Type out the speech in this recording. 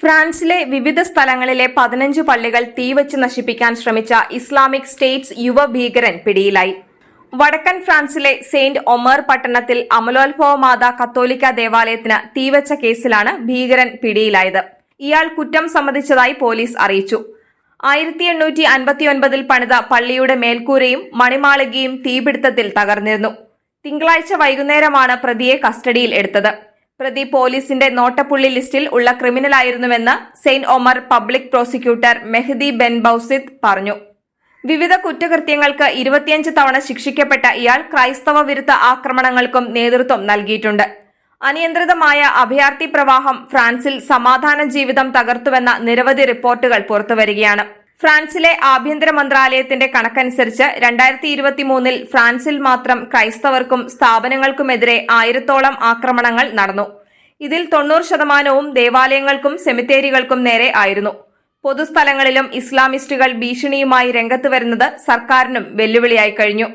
ഫ്രാൻസിലെ വിവിധ സ്ഥലങ്ങളിലെ പതിനഞ്ച് പള്ളികൾ തീവച്ച് നശിപ്പിക്കാൻ ശ്രമിച്ച ഇസ്ലാമിക് സ്റ്റേറ്റ്സ് യുവ ഭീകരൻ പിടിയിലായി. വടക്കൻ ഫ്രാൻസിലെ സെയിന്റ് ഒമർ പട്ടണത്തിൽ അമലോത്ഭവ മാതാ കത്തോലിക്ക ദേവാലയത്തിന് തീവച്ച കേസിലാണ് ഭീകരൻ പിടിയിലായത്. ഇയാൾ കുറ്റം സമ്മതിച്ചതായി പോലീസ് അറിയിച്ചു. ആയിരത്തി എണ്ണൂറ്റി അൻപത്തിയൊൻപതിൽ പണിത പള്ളിയുടെ മേൽക്കൂരയും മണിമാളികയും തീപിടുത്തത്തിൽ തകർന്നിരുന്നു. തിങ്കളാഴ്ച വൈകുന്നേരമാണ് പ്രതിയെ കസ്റ്റഡിയിൽ എടുത്തത്. പ്രതി പോലീസിന്റെ നോട്ടപ്പുള്ളി ലിസ്റ്റിൽ ഉള്ള ക്രിമിനലായിരുന്നുവെന്ന് saint Omar public prosecutor Mehdi Ben Bouzid പറഞ്ഞു. വിവിധ കുറ്റകൃത്യങ്ങൾക്ക് ഇരുപത്തിയഞ്ച് തവണ ശിക്ഷിക്കപ്പെട്ട ഇയാൾ ക്രൈസ്തവ വിരുദ്ധ ആക്രമണങ്ങൾക്കും നേതൃത്വം നൽകിയിട്ടുണ്ട്. അനിയന്ത്രിതമായ അഭയാർത്ഥി പ്രവാഹം ഫ്രാൻസിൽ സമാധാന ജീവിതം തകർത്തുവെന്ന നിരവധി റിപ്പോർട്ടുകൾ പുറത്തുവരികയാണ്. ഫ്രാൻസിലെ ആഭ്യന്തര മന്ത്രാലയത്തിന്റെ കണക്കനുസരിച്ച് രണ്ടായിരത്തി ഇരുപത്തിമൂന്നിൽ ഫ്രാൻസിൽ മാത്രം ക്രൈസ്തവർക്കും സ്ഥാപനങ്ങൾക്കുമെതിരെ ആയിരത്തോളം ആക്രമണങ്ങൾ നടന്നു. ഇതിൽ തൊണ്ണൂറ് ശതമാനവും ദേവാലയങ്ങൾക്കും സെമിത്തേരികൾക്കും നേരെ ആയിരുന്നു. പൊതുസ്ഥലങ്ങളിലും ഇസ്ലാമിസ്റ്റുകൾ ഭീഷണിയുമായി രംഗത്ത് വരുന്നത് സർക്കാരിനും വെല്ലുവിളിയായി കഴിഞ്ഞു.